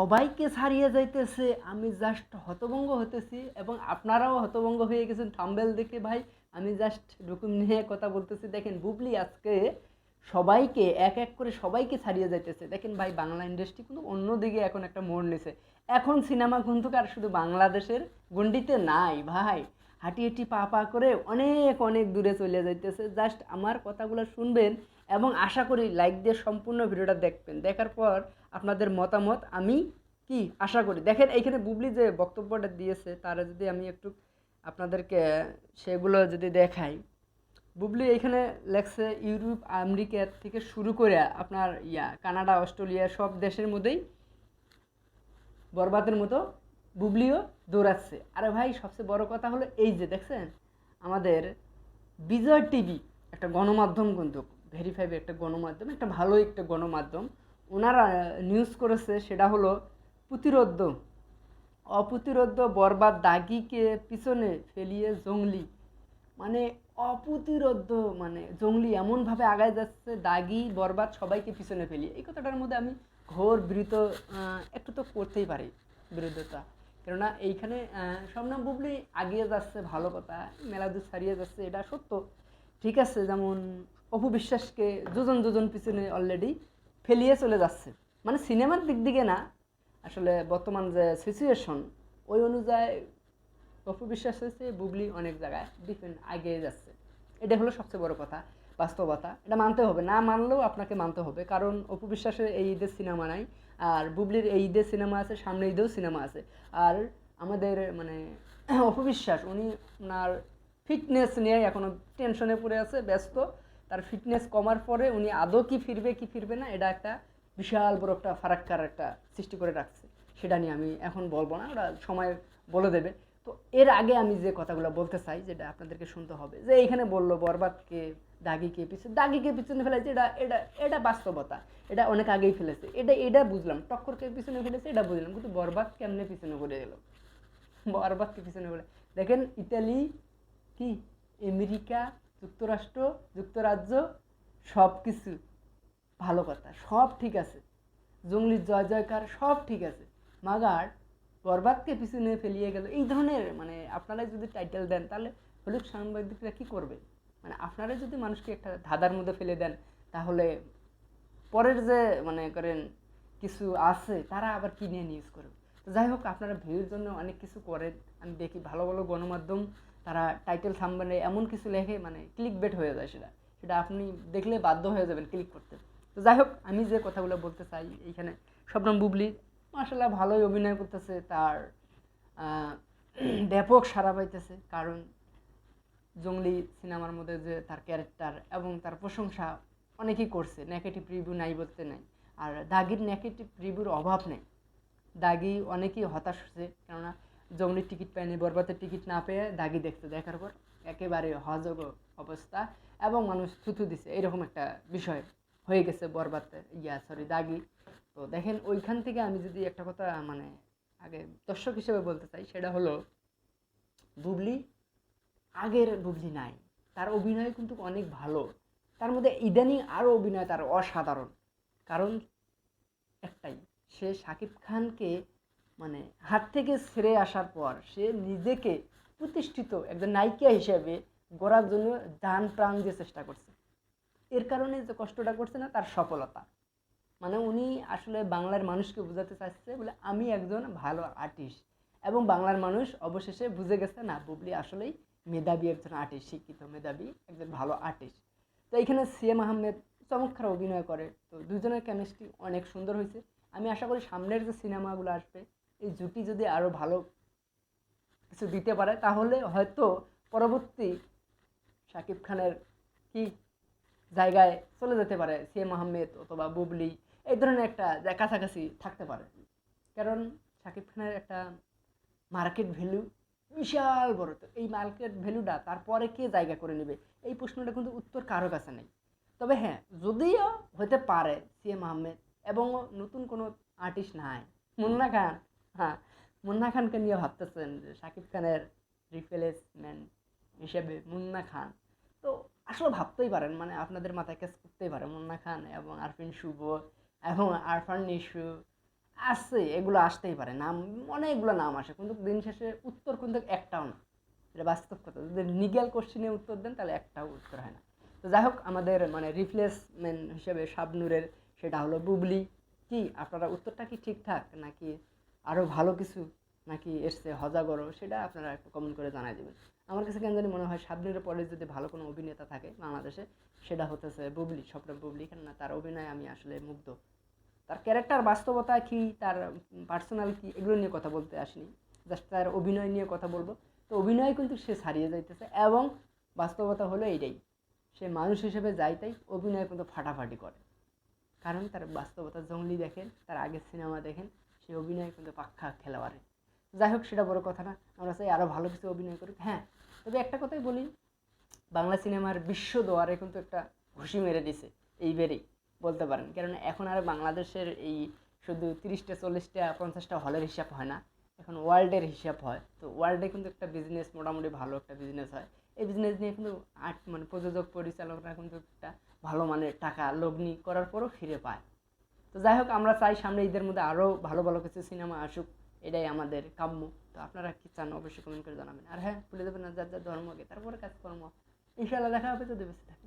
সবাইকে ছাড়িয়ে যাইতেছে, আমি জাস্ট হতভঙ্গ হতেছি এবং আপনারাও হতভঙ্গ হয়ে গেছেন। থাম্বেল দেখে ভাই, আমি জাস্ট ডকুম নিয়ে কথা বলতেছি। দেখেন, বুবলি আজকে সবাইকে, এক এক করে সবাইকে ছাড়িয়ে যাইতেছে। দেখেন ভাই, বাংলা ইন্ডাস্ট্রি কিন্তু অন্যদিকে এখন একটা মোড় নিছে। এখন সিনেমা কিন্তু আর শুধু বাংলাদেশের গণ্ডিতে নাই ভাই। হাঁটি হাঁটি পা পা করে অনেক অনেক দূরে চলে যাইতেছে। জাস্ট আমার কথাগুলো শুনবেন এবং আশা করি লাইক দিয়ে সম্পূর্ণ ভিডিওটা দেখবেন। দেখার পর আপনাদের মতামত আমি কি আশা করি। দেখেন এইখানে বুবলি যে বক্তব্যটা দিয়েছে, তারা যদি আমি একটু আপনাদেরকে সেগুলো যদি দেখাই। বুবলি এইখানে লেখছে, ইউরোপ, আমেরিকা থেকে শুরু করে আপনার ইয়া, কানাডা, অস্ট্রেলিয়া সব দেশের মধ্যেই বরবাদের মতো বুবলিও দৌড়াচ্ছে। আরে ভাই, সবচেয়ে বড় কথা হলো এই যে, দেখছেন? আমাদের বিজয় টিভি একটা গণমাধ্যম কিন্তু ভেরিফাইভ একটা গণমাধ্যম, একটা ভালো একটা গণমাধ্যম। ওনারা নিউজ করেছে, সেটা হলো প্রতিরোধ। অপ্রতিরোধ বরবাদ দাগিকে পিছনে ফেলিয়ে জঙ্গলি। মানে অপ্রতিরোধ মানে জঙ্গলি এমনভাবে আগায় যাচ্ছে, দাগি, বরবাদ সবাইকে পিছনে ফেলিয়ে। এই কথাটার মধ্যে আমি ঘোর বিরত একটু তো করতেই পারি বিরোধিতা কেননা এইখানে শবনম বুবলি আগিয়ে যাচ্ছে, ভালো কথা। মেলা দূর ছাড়িয়ে যাচ্ছে, এটা সত্য। ঠিক আছে, যেমন অপু বিশ্বাসকে যোজন যোজন পিছনে অলরেডি ফেলিয়ে চলে যাচ্ছে। মানে সিনেমার দিক দিকে না, আসলে বর্তমান যে সিচুয়েশন ওই অনুযায়ী অপু বিশ্বাস হয়েছে, বুবলি অনেক জায়গায় ডিফেন্ড এগিয়ে যাচ্ছে। এটা হলো সবচেয়ে বড় কথা, বাস্তবতা। এটা মানতে হবে। না মানলেও আপনাকে মানতে হবে। কারণ অপু বিশ্বাসের এই ঈদের সিনেমা নাই আর বুবলির এই ঈদের সিনেমা আছে, সামনে ঈদেও সিনেমা আছে। আর আমাদের মানে অপবিশ্বাস, উনি ওনার ফিটনেস নিয়ে এখনও টেনশনে পড়ে আছে, ব্যস্ত। তার ফিটনেস কমার পরে উনি আদৌ কি ফিরবে কি ফিরবে না, এটা একটা বিশাল বড় একটা ফারাক্কার একটা সৃষ্টি করে রাখছে। সেটা নিয়ে আমি এখন বলব না, ওরা সময় বলে দেবে। তো এর আগে আমি যে কথাগুলো বলতে চাই, যেটা আপনাদেরকে শুনতে হবে, যে এইখানে বলল বরবাদকে, দাগিকে পিছনে দাগিকে পিছনে ফেলেছে, এটা এটা এটা বাস্তবতা, এটা অনেক আগেই ফেলেছে, এটা এটা বুঝলাম, টক্করকে পিছনে ফেলেছে, এটা বুঝলাম, কিন্তু বরবাদ কেমনে পিছনে করে এলো? বরবাদকে পিছনে করে দেখেন ইতালি, কি, আমেরিকা, যুক্তরাষ্ট্র, যুক্তরাজ্য সব কিছু ভালো কথা, সব ঠিক আছে, জঙ্গলির জয় জয়কার সব ঠিক আছে, মাগার বরবাদকে পিছনে ফেলিয়ে গেল। এই ধরনের মানে আপনারা যদি টাইটেল দেন, তাহলে হলুদ সাংবাদিকরা কী করবে? মানে আপনারা যদি মানুষকে একটা ধাঁধার মধ্যে ফেলে দেন, তাহলে পরের যে মানে করেন, কিছু আছে, তারা আবার কি নিয়ে নিউজ করবে? তো যাই হোক, আপনারা ভিউর জন্য অনেক কিছু করেন। আমি দেখি ভালো ভালো গণমাধ্যম, তারা টাইটেল থাম্বনে এমন কিছু লেখে মানে ক্লিক বেট হয়ে যায় সেটা। সেটা আপনি দেখলে বাধ্য হয়ে যাবেন ক্লিক করতে। তো যাই হোক, আমি যে কথাগুলো বলতে চাই এইখানে শবনম বুবলি মাসাল্লাহ ভালোই অভিনয় করতেছে, তার ব্যাপক সাড়া পাইতেছে। কারণ জঙ্গলি সিনেমার মধ্যে যে তার ক্যারেক্টার এবং তার প্রশংসা অনেকেই করছে নেগেটিভ রিভিউ নাই বলতে নাই। আর দাগির নেগেটিভ রিভিউর অভাব নেই। দাগি অনেকেই হতাশ হচ্ছে, কেননা জঙ্গলির টিকিট পায়নি, বরবাদের টিকিট না পেয়ে দাগি দেখতে দেখার পর একেবারে হজগ অবস্থা এবং মানুষ থুথু দিছে, এরকম একটা বিষয়। হয়ে গেছে বরবাতে ইয়া সরি দাগি। তো দেখেন, ওইখান থেকে আমি যদি একটা কথা মানে আগে দর্শক হিসেবে বলতে চাই, সেটা হলো, বুবলি আগের বুবলি নাই। তার অভিনয় কিন্তু অনেক ভালো। তার মধ্যে ইদানিং আরও অভিনয় তার অসাধারণ। কারণ একটাই, সে শাকিব খানকে মানে হাত থেকে ছেড়ে আসার পর সে নিজেকে প্রতিষ্ঠিত একজন নায়িকা হিসেবে গড়ার জন্য যান প্রাণ দিয়ে চেষ্টা করছে। এর কারণে যে কষ্টটা করছে না, তার সফলতা। মানে উনি আসলে বাংলার মানুষকে বোঝাতে চাইছে বলে আমি একজন ভালো আর্টিস্ট এবং বাংলার মানুষ অবশেষে বুঝে গেছে, না, বুবলি আসলেই মেধাবী একজন আর্টিস্ট শিক্ষিত, মেধাবী একজন ভালো আর্টিস্ট তো এখানে সিএম আহমেদ চমৎকার অভিনয় করে। তো দুজনের কেমিস্ট্রি অনেক সুন্দর হয়েছে। আমি আশা করি সামনের যে সিনেমাগুলো আসবে, এই জুটি যদি আরও ভালো কিছু দিতে পারে, তাহলে হয়তো পরবর্তী শাকিব খানের কি জায়গায় চলে যেতে পারে সিএম আহমেদ অথবা বুবলি, এই ধরনের একটা কাছাকাছি থাকতে পারে। কারণ শাকিব খানের একটা মার্কেট ভ্যালু বিশাল বড়। তো এই মার্কেট ভ্যালুটা তারপরে কে জায়গা করে নেবে? এই প্রশ্নটা কিন্তু উত্তর কারও কাছে নেই। তবে হ্যাঁ যদিও হতে পারে সিএম আহমেদ এবং নতুন কোনো আর্টিস্ট নাই। মুন্না খান হ্যাঁ মুন্না খানকে নিয়ে ভাবতেছেন যে শাকিব খানের রিপ্লেসমেন্ট হিসেবে মুন্না খান। আসলে ভাবতেই পারেন মানে আপনাদের মাথায় কাজ করতেই পারে। মুন্না খান এবং আরফিন শুভ এবং আরফান নিশু আছে, এগুলো আসতেই পারে। নাম, অনেকগুলো নাম আসে, কিন্তু দিন শেষে উত্তর কিন্তু একটাও না। এটা বাস্তব কথা। যদি নিগেল কোশ্চেনে উত্তর দেন, তাহলে একটাও উত্তর হয় না। তো যাই হোক, আমাদের মানে রিপ্লেসমেন্ট হিসেবে শাবনুরের সেটা হলো বুবলি। কি, আপনারা উত্তরটা কি ঠিকঠাক? নাকি আরও ভালো কিছু? নাকি এসছে হজাগরো সেটা আপনারা একটু কমেন্ট করে জানাই দেবেন। আমার কাছে কেন জানি মনে হয় শাবনুরের পরে যদি ভালো কোনো অভিনেতা থাকে বাংলাদেশে, সেটা হতেছে বুবলি স্বপ্ন বুবলি। কেননা তার অভিনয় আমি আসলে মুগ্ধ। তার ক্যারেক্টার বাস্তবতা কি, তার পার্সোনাল কি এগুলো নিয়ে কথা বলতে আসিনি। জাস্ট তার অভিনয় নিয়ে কথা বলব। তো অভিনয় কিন্তু সে ছাড়িয়ে যাইতেছে এবং বাস্তবতা হলো এইটাই। সে মানুষ হিসেবে যাইতেই অভিনয় কিন্তু ফাটাফাটি করে। কারণ তার বাস্তবতা জঙ্গলি দেখেন, তার আগের সিনেমা দেখেন, সে অভিনয় কিন্তু পাক্কা খেলোয়াড়ে। যাই হোক, সেটা বড় কথা না। আমরা চাই আরও ভালো কিছু অভিনয় করি হ্যাঁ তবে একটা কথাই বলি, বাংলা সিনেমার বিশ্ব দোয়ারে কিন্তু একটা ঘুষি মেরে দিছে, এইবারেই, বলতে পারেন। কারণ এখন আর বাংলাদেশের এই শুধু তিরিশটা, চল্লিশটা, পঞ্চাশটা হলের হিসাব হয় না, এখন ওয়ার্ল্ডের হিসাব হয়। তো ওয়ার্ল্ডে কিন্তু একটা বিজনেস মোটামুটি ভালো একটা বিজনেস হয়। এই বিজনেস নিয়ে কিন্তু আর্ট মানে প্রযোজক, পরিচালকরা কিন্তু একটা ভালো মানের টাকা লগ্নি করার পরও ফিরে পায়। তো যাই হোক, আমরা চাই সামনে ঈদের মধ্যে আরও ভালো ভালো কিছু সিনেমা আসুক। এটাই আমাদের কাম্য। তো আপনারা কি চান অবশ্যই কমেন্ট করে জানাবেন। আর হ্যাঁ ভুলে দেবেন না যার যার ধর্মকে তারপরে কাজকর্ম। ইনশাল্লাহ দেখা হবে যদি বেঁচে থাকে